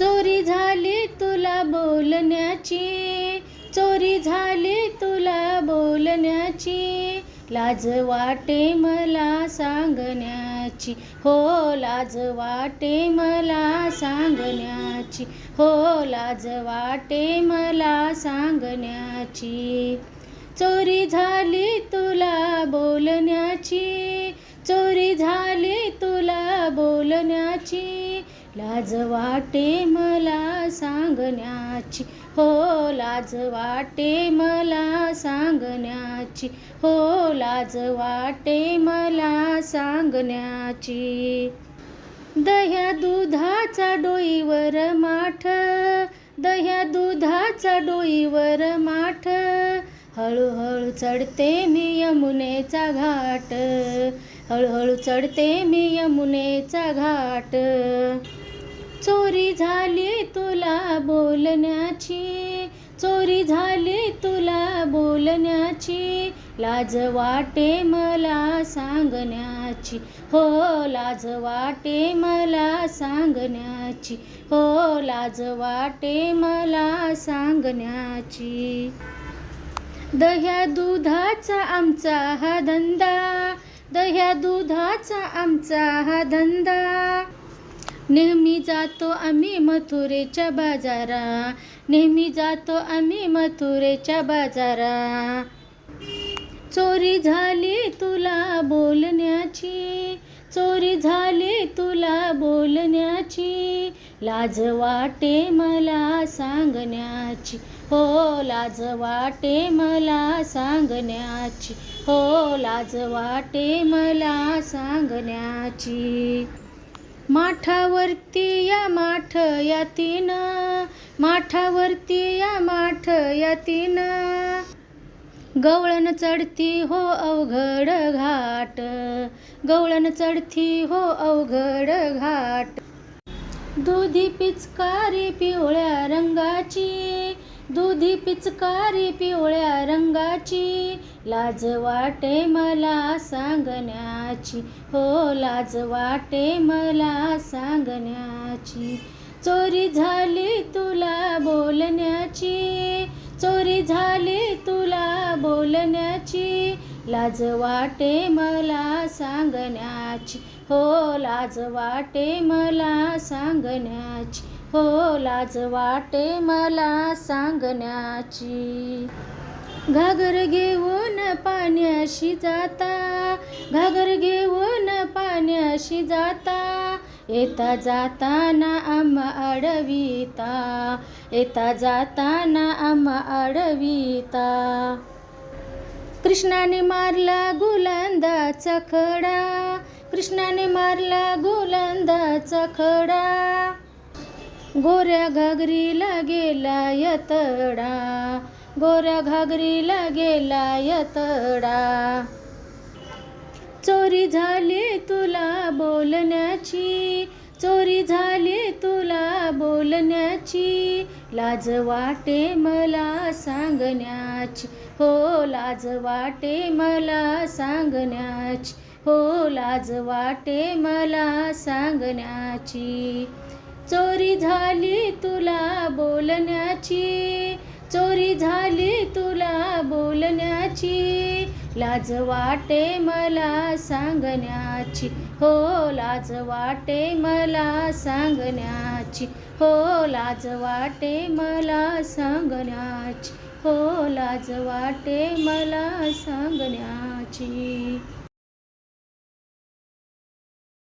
चोरी झाली तुला बोलण्याची चोरी झाली तुला बोलण्याची लाज वाटे मला सांगण्याची हो लाज वाटे मला सांगण्याची हो लाज वाटे मला सांगण्याची. चोरी झाली तुला बोलण्याची चोरी झाली तुला बोलण्याची लाज वाटे मला सांगण्याची. हो लाज वाटे मला सांगण्याची. हो लाज वाटे मला सांगण्याची. दह्या दुधाचा डोईवर माठ दह्या दुधाचा डोईवर माठ. हळूहळू चढते मी यमुनेचा घाट हळूहळू चढते मी यमुनेचा घाट. चोरी झाली तुला बोलण्याची चोरी झाली तुला बोलण्याची लाज वाटे मला सांगण्याची हो लाज वाटे मला सांगण्याची हो लाज वाटे मला सांगण्याची. दह्या दुधाचा आमचा हा धंदा दह्या दुधाचा आमचा हा धंदा नेहमी जातो आम्ही मथुरेच्या बाजारा. नेहमी जातो आम्ही मथुरेच्या बाजारा. चोरी झाली तुला बोलण्याची. चोरी झाली तुला बोलण्याची. लाज वाटे मला सांगण्याची. हो लाज वाटे मला सांगण्याची. हो लाज वाटे मला सांगण्याची. माठावरती या माठ या तीन माठावरती या माठ यातीनं. गवळण चढती हो अवघड घाट. गवळण चढती हो अवघड घाट. दुधी पिचकारी पिवळ्या रंगाची. दुधी पिचकारी पिवळ्या रंगाची लाज वाटे मला सांगण्याची. हो लाज वाटे मला सांगण्याची. चोरी झाली तुला बोलण्याची चोरी झाली तुला बोलण्याची लाज वाटे मला सांगण्याची. हो लाज वाटे मला सांगण्याची. हो लाज वाटे मला सांगण्याची. घागर घेऊन पाण्याशी जाता घागर घेऊन पाण्याशी जाता. येता जाताना आम्हा अडविता येता जाताना आम्हा अडविता कृष्णाने मारला गुलांदाचा खडा कृष्णाने मारला गुलांदाचा खडा. गोऱ्या घागरीला गेला यतडा. गोऱ्या घागरीला गेला यतडा. चोरी झाली तुला बोलण्याची. चोरी झाली तुला बोलण्याची. लाज वाटे मला सांगण्याची. हो लाज वाटे मला सांगण्याची. हो लाज वाटे मला सांगण्याची. चोरी झाली तुला बोलण्याची चोरी झाली तुला बोलण्याची लाज वाटे मला सांगण्याची हो लाज वाटे मला सांगण्याची हो लाज वाटे मला सांगण्याची हो लाज वाटे मला सांगण्याची.